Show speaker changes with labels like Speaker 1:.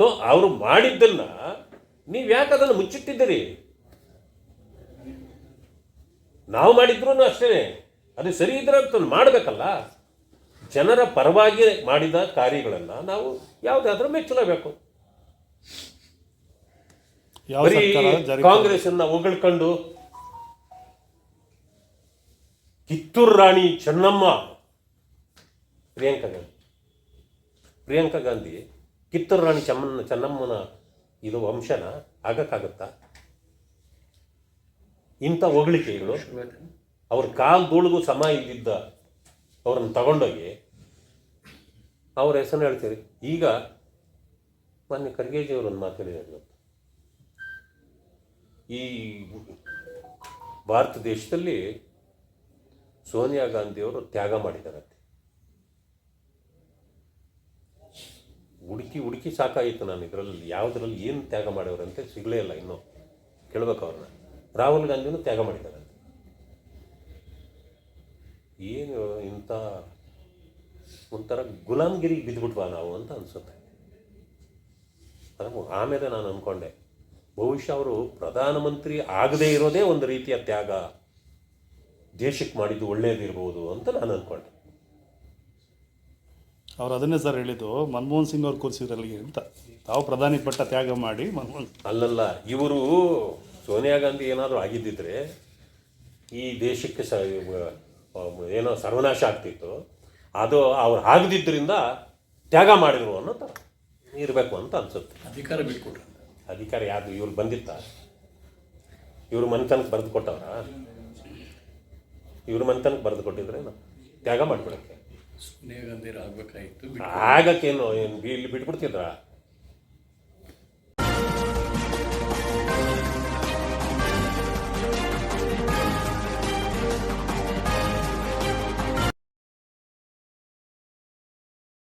Speaker 1: So ಅವರು ಮಾಡಿದ್ದನ್ನು ನೀವು ಯಾಕೆ ಅದನ್ನು ಮುಚ್ಚಿಟ್ಟಿದ್ದೀರಿ? ನಾವು ಮಾಡಿದ್ರು ಅಷ್ಟೇ ಅದು ಸರಿ ಇದ್ರೆ ಅಂತ ಮಾಡಬೇಕಲ್ಲ. ಜನರ ಪರವಾಗಿ ಮಾಡಿದ ಕಾರ್ಯಗಳನ್ನು ನಾವು ಯಾವುದಾದ್ರೂ ಮೆಚ್ಚಲೇಬೇಕು. ಬರೀ ಕಾಂಗ್ರೆಸ್ ಅನ್ನ ಹೊಗಳ್ಕೊಂಡು ಕಿತ್ತೂರು ರಾಣಿ ಚೆನ್ನಮ್ಮ ಪ್ರಿಯಾಂಕಾ ಗಾಂಧಿ. ಪ್ರಿಯಾಂಕಾ ಗಾಂಧಿ ಕಿತ್ತೂರು ರಾಣಿ ಚಮ್ಮನ, ಚೆನ್ನಮ್ಮನ ಇದು ವಂಶನ ಆಗಕ್ಕಾಗತ್ತಾ? ಇಂಥ ಹೊಗಳಿಕೆಗಳು ಅವ್ರ ಕಾಲ್ ಧೂಳಿಗೂ ಸಮ ಇದ್ದಿದ್ದ ಅವ್ರನ್ನ ತಗೊಂಡೋಗಿ ಅವ್ರ ಹೆಸರು ಹೇಳ್ತೀರಿ. ಈಗ ಮೊನ್ನೆ ಖರ್ಗೇಜಿ ಅವರನ್ನು ಮಾತಾಡಿದ್ರು ಈ ಭಾರತ ದೇಶದಲ್ಲಿ ಸೋನಿಯಾ ಗಾಂಧಿಯವರು ತ್ಯಾಗ ಮಾಡಿದಾರಂತೆ ಹುಡುಕಿ ಹುಡುಕಿ ಸಾಕಾಯಿತು ನಾನು ಇದರಲ್ಲಿ. ಯಾವುದರಲ್ಲಿ ಏನು ತ್ಯಾಗ ಮಾಡೋರಂತೆ ಸಿಗಲೇ ಇಲ್ಲ ಇನ್ನೂ. ಕೇಳಬೇಕು ಅವ್ರನ್ನ. ರಾಹುಲ್ ಗಾಂಧಿನೂ ತ್ಯಾಗ ಮಾಡಿದ್ದಾರೆ. ಏನು ಇಂಥ ಒಂಥರ ಗುಲಾಮ್ಗಿರಿಗೆ ಬಿದ್ದುಬಿಟ್ವಾ ನಾವು ಅಂತ ಅನಿಸುತ್ತೆ. ಆಮೇಲೆ ನಾನು ಅಂದ್ಕೊಂಡೆ ಬಹುಶಃ ಅವರು ಪ್ರಧಾನಮಂತ್ರಿ ಆಗದೇ ಇರೋದೇ ಒಂದು ರೀತಿಯ ತ್ಯಾಗ. ದೇಶಕ್ಕೆ ಮಾಡಿದ್ದು ಒಳ್ಳೆಯದಿರ್ಬೋದು ಅಂತ ನಾನು ಅಂದ್ಕೊಂಡೆ
Speaker 2: ಅವ್ರು ಅದನ್ನೇ ಸರ್ ಹೇಳಿದ್ದು ಮನಮೋಹನ್ ಸಿಂಗ್ ಅವ್ರು ಕೂರಿಸಿದ್ರಲ್ಲಿಗೆ ಅಂತ. ತಾವು ಪ್ರಧಾನಿ ಪಟ್ಟ ತ್ಯಾಗ ಮಾಡಿ ಮನಮೋಹನ್
Speaker 1: ಅಲ್ಲಲ್ಲ ಇವರು ಸೋನಿಯಾ ಗಾಂಧಿ ಏನಾದರೂ ಆಗಿದ್ದಿದ್ರೆ ಈ ದೇಶಕ್ಕೆ ಸ ಏನೋ ಸರ್ವನಾಶ ಆಗ್ತಿತ್ತು. ಅದು ಅವ್ರು ಆಗದಿದ್ದರಿಂದ ತ್ಯಾಗ ಮಾಡಿದ್ರು ಅನ್ನೋ ಥರ ಇರಬೇಕು ಅಂತ ಅನ್ಸುತ್ತೆ.
Speaker 3: ಅಧಿಕಾರ ಬಿಟ್ಕೊಟ್ರು
Speaker 1: ಅಧಿಕಾರ ಯಾರು ಇವ್ರು ಬಂದಿತ್ತ? ಇವ್ರ ಮನೆತನಕ್ಕೆ ಬರೆದು ಕೊಟ್ಟವ್ರ? ಇವ್ರ ಮನೆತನಕ್ಕೆ ಬರೆದು ಕೊಟ್ಟಿದ್ರೆ ತ್ಯಾಗ ಮಾಡಿಬಿಡಕ್ಕೆ.
Speaker 3: ಸೋನಿಯಾ ಆಗಬೇಕಾಯಿತು
Speaker 1: ಆಗಕ್ಕೇನು ಏನು ಇಲ್ಲಿ ಬಿಟ್ಬಿಡ್ತಿದ್ರ?